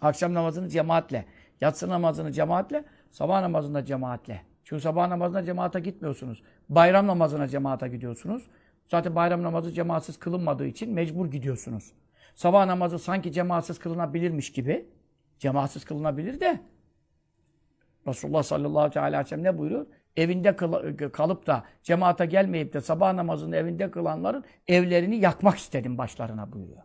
Akşam namazını cemaatle. Yatsı namazını cemaatle. Sabah namazında cemaatle. Çünkü sabah namazına cemaate gitmiyorsunuz. Bayram namazına cemaate gidiyorsunuz. Zaten bayram namazı cemaatsiz kılınmadığı için mecbur gidiyorsunuz. Sabah namazı sanki cemaatsiz kılınabilirmiş gibi. Cemaatsiz kılınabilir de Resulullah sallallahu aleyhi ve sellem ne buyuruyor? Evinde kalıp da cemaate gelmeyip de sabah namazını evinde kılanların evlerini yakmak istedim başlarına buyuruyor.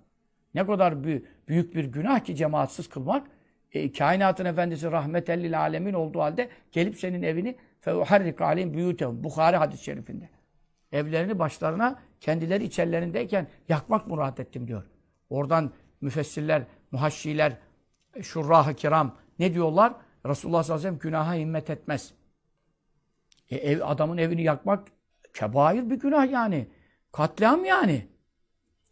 Ne kadar bü- büyük bir günah ki cemaatsiz kılmak. E, kainatın efendisi rahmetellil alemin olduğu halde gelip senin evini feuharrik aleyhim büyütehum. Bukhari hadis-i şerifinde. Evlerini başlarına kendileri içerilerindeyken yakmak murat ettim diyor. Oradan müfessirler, muhaşşiler, şurrah-ı kiram ne diyorlar? Resulullah sallallahu aleyhi ve sellem günaha himmet etmez. E, ev, adamın evini yakmak kebair bir günah yani. Katliam yani.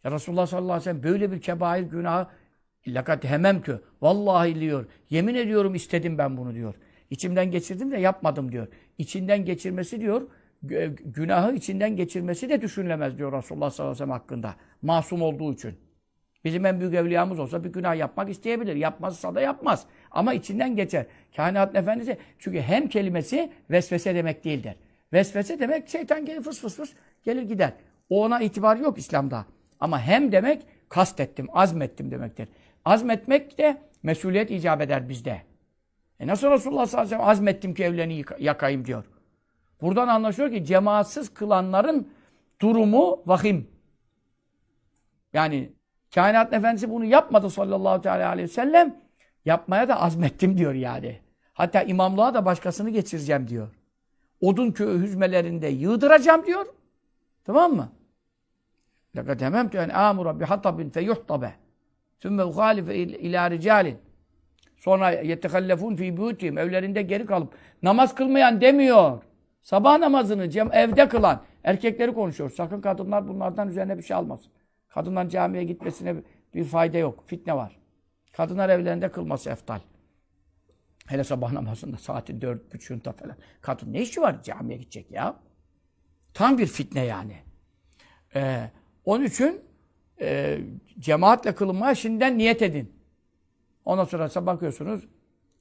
Ya Resulullah sallallahu aleyhi ve sellem böyle bir kebair günahı lakat hememkü. Vallahi diyor. Yemin ediyorum istedim ben bunu diyor. İçimden geçirdim de yapmadım diyor. İçinden geçirmesi diyor. gü- Günahı içinden geçirmesi de düşünülemez diyor Resulullah sallallahu aleyhi ve sellem hakkında. Masum olduğu için. Bizim en büyük evliyamız olsa bir günah yapmak isteyebilir. Yapmazsa da yapmaz. Ama içinden geçer. Kainatın efendisi çünkü hem kelimesi vesvese demek değildir. Vesvese demek şeytan gelir fıs fıs fıs gelir gider. O ona itibar yok İslam'da. Ama hem demek kastettim, azmettim demektir. Azmetmek de mesuliyet icap eder bizde. E nasıl Resulullah sallallahu aleyhi ve sellem azmettim ki evlerini yakayım diyor. Buradan anlaşılıyor ki cemaatsiz kılanların durumu vahim. Yani kainat efendisi bunu yapmadı sallallahu teala aleyhi ve sellem. Yapmaya da azmettim diyor yani. Hatta imamlığa da başkasını geçireceğim diyor. Odun köyü hüzmelerinde yığdıracağım diyor. Tamam mı? لَقَدْ هَمَمْتُ اَنْ آمُرَ بِحَطَبٍ فَيُحْطَبَ ثُمَّ اُخَالِفَ اِلَى رِجَالٍ Sonra yetehallefun fi buyutihim evlerinde geri kalıp namaz kılmayan demiyor. Sabah namazını cem evde kılan erkekleri konuşuyor. Sakın kadınlar bunlardan üzerine bir şey almasın. Kadınların camiye gitmesine bir fayda yok. Fitne var. Kadınlar evlerinde kılması eftal. Hele sabah namazında saatin dört buçuğunda falan. Kadın ne işi var camiye gidecek ya? Tam bir fitne yani. Ee, onun için e, cemaatle kılınmaya şimdiden niyet edin. Ondan sonra bakıyorsunuz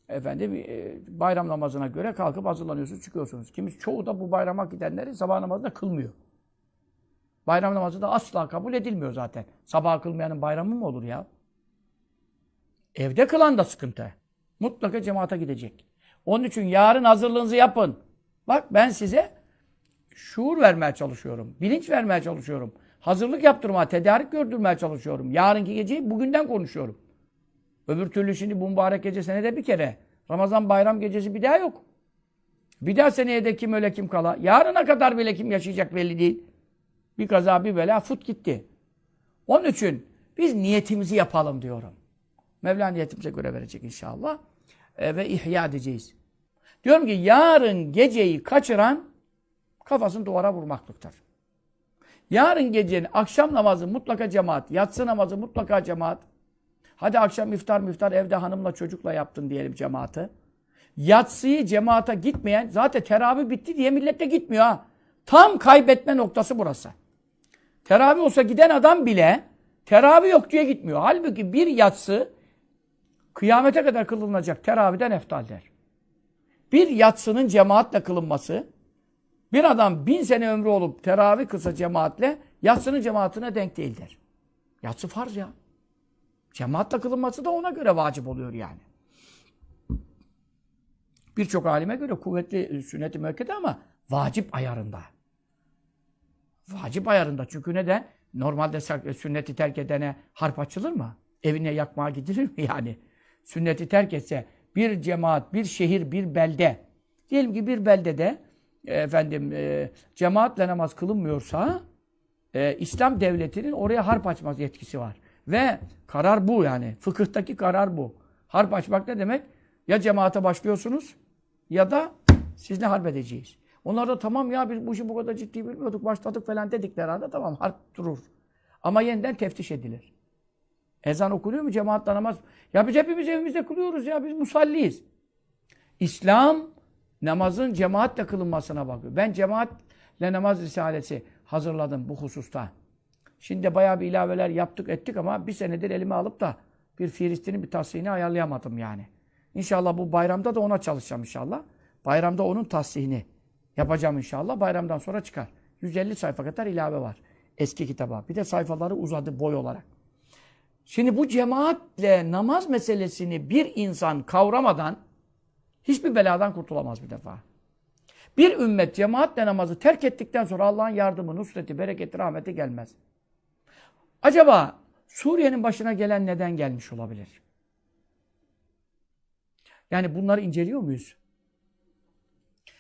efendim e, bayram namazına göre kalkıp hazırlanıyorsunuz, çıkıyorsunuz. Kimi çoğu da bu bayrama gidenleri sabah namazında kılmıyor. Bayram namazı da asla kabul edilmiyor zaten. Sabah kılmayanın bayramı mı olur ya? Evde kılan da sıkıntı. Mutlaka cemaate gidecek. Onun için yarın hazırlığınızı yapın. Bak ben size şuur vermeye çalışıyorum. Bilinç vermeye çalışıyorum. Hazırlık yaptırmaya, tedarik gördürmeye çalışıyorum. Yarınki geceyi bugünden konuşuyorum. Öbür türlü şimdi bu mübarek gece senede bir kere. Ramazan bayram gecesi bir daha yok. Bir daha seneye de kim öyle kim kala. Yarına kadar bile kim yaşayacak belli değil. Bir kaza bir bela fut gitti. Onun için biz niyetimizi yapalım diyorum. Mevla niyetimize göre verecek inşallah. E, ve ihya edeceğiz. Diyorum ki yarın geceyi kaçıran kafasını duvara vurmaklıktır. Yarın gecenin akşam namazı mutlaka cemaat, yatsı namazı mutlaka cemaat. Hadi akşam iftar miftar evde hanımla çocukla yaptın diyelim cemaati. Yatsıyı cemaate gitmeyen zaten teravih bitti diye millet de gitmiyor ha. Tam kaybetme noktası burası. Teravih olsa giden adam bile teravih yok diye gitmiyor. Halbuki bir yatsı kıyamete kadar kılınacak teravihden eftaldir. Bir yatsının cemaatle kılınması bir adam bin sene ömrü olup teravih kılsa cemaatle yatsının cemaatine denk değildir. Yatsı farz ya. Cemaatle kılınması da ona göre vacip oluyor yani. Birçok alime göre kuvvetli sünnet-i müekkede ama vacip ayarında. Vacip ayarında. Çünkü neden? Normalde sak- sünneti terk edene harp açılır mı? Evine yakmaya gidilir mi yani? Sünneti terk etse bir cemaat, bir şehir, bir belde. Diyelim ki bir beldede e, efendim e, cemaatle namaz kılınmıyorsa e, İslam devletinin oraya harp açmaz yetkisi var. Ve karar bu yani. Fıkıhtaki karar bu. Harp açmak ne demek? Ya cemaate başlıyorsunuz ya da sizle harp edeceğiz. Onlar da tamam ya biz bu işi bu kadar ciddi bilmiyorduk başladık falan dedikleri halde tamam harp durur. Ama yeniden teftiş edilir. Ezan okunuyor mu cemaatle namaz? Ya biz hepimiz evimizde kılıyoruz ya biz musalliyiz. İslam namazın cemaatle kılınmasına bakıyor. Ben cemaatle namaz risalesi hazırladım bu hususta. Şimdi bayağı bir ilaveler yaptık ettik ama bir senedir elime alıp da bir Filistin'in bir tasihini ayarlayamadım yani. İnşallah bu bayramda da ona çalışacağım inşallah. Bayramda onun tasihini yapacağım inşallah. Bayramdan sonra çıkar. 150 sayfa kadar ilave var. Eski kitaba. Bir de sayfaları uzadı boy olarak. Şimdi bu cemaatle namaz meselesini bir insan kavramadan hiçbir beladan kurtulamaz bir defa. Bir ümmet cemaatle namazı terk ettikten sonra Allah'ın yardımı, nusreti, bereketi, rahmeti gelmez. Acaba Suriye'nin başına gelen neden gelmiş olabilir? Yani bunları inceliyor muyuz?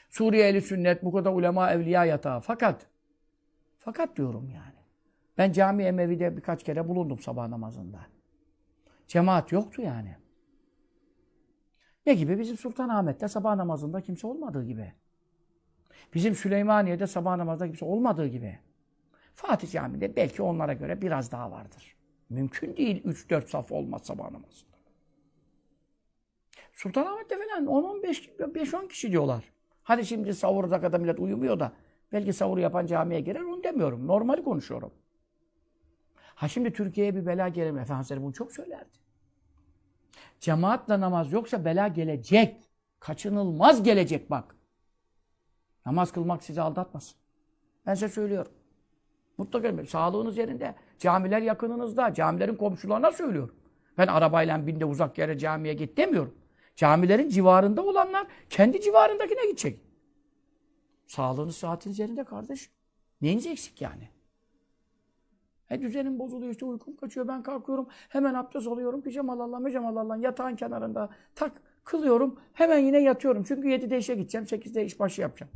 Suriye ehli sünnet, bu kadar ulema, evliya yatağı. Fakat, fakat diyorum yani. Ben cami Emevi'de birkaç kere bulundum sabah namazında. Cemaat yoktu yani. Ne gibi? Bizim Sultanahmet'te sabah namazında kimse olmadığı gibi. Bizim Süleymaniye'de sabah namazında kimse olmadığı gibi. Fatih Camii'de belki onlara göre biraz daha vardır. Mümkün değil 3-4 saf olmaz sabah namazında. Sultanahmet'te falan 10-15 kişi diyorlar. Hadi şimdi savurda kadar millet uyumuyor da belki savur yapan camiye girer onu demiyorum. Normali konuşuyorum. Ha şimdi Türkiye'ye bir bela gelir mi? Efendimiz bunu çok söylerdi. Cemaatle namaz yoksa bela gelecek. Kaçınılmaz gelecek bak. Namaz kılmak sizi aldatmasın. Ben size söylüyorum. Mutlaka sağlığınız yerinde. Camiler yakınınızda. Camilerin komşularına söylüyorum. Ben arabayla binde uzak yere camiye git demiyorum. Camilerin civarında olanlar kendi civarındakine gidecek. Sağlığınız saatiniz yerinde kardeş. Neyiniz eksik yani? E düzenim bozuluyor işte uykum kaçıyor ben kalkıyorum hemen abdest alıyorum pijamalarla pijamalarla yatağın kenarında tak kılıyorum hemen yine yatıyorum çünkü 7'de işe gideceğim 8'de iş başı yapacağım.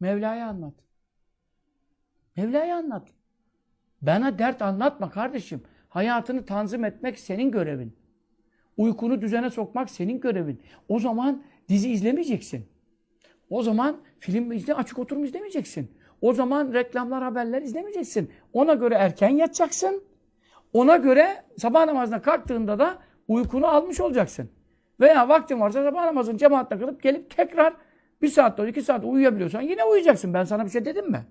Mevla'ya anlat. Mevla'ya anlat. Bana dert anlatma kardeşim. Hayatını tanzim etmek senin görevin. Uykunu düzene sokmak senin görevin. O zaman dizi izlemeyeceksin. O zaman film izle, açık oturum izlemeyeceksin. O zaman reklamlar, haberler izlemeyeceksin. Ona göre erken yatacaksın. Ona göre sabah namazına kalktığında da uykunu almış olacaksın. Veya vaktin varsa sabah namazını cemaatle kılıp gelip tekrar bir saat, iki saat uyuyabiliyorsan yine uyuyacaksın. Ben sana bir şey dedim mi?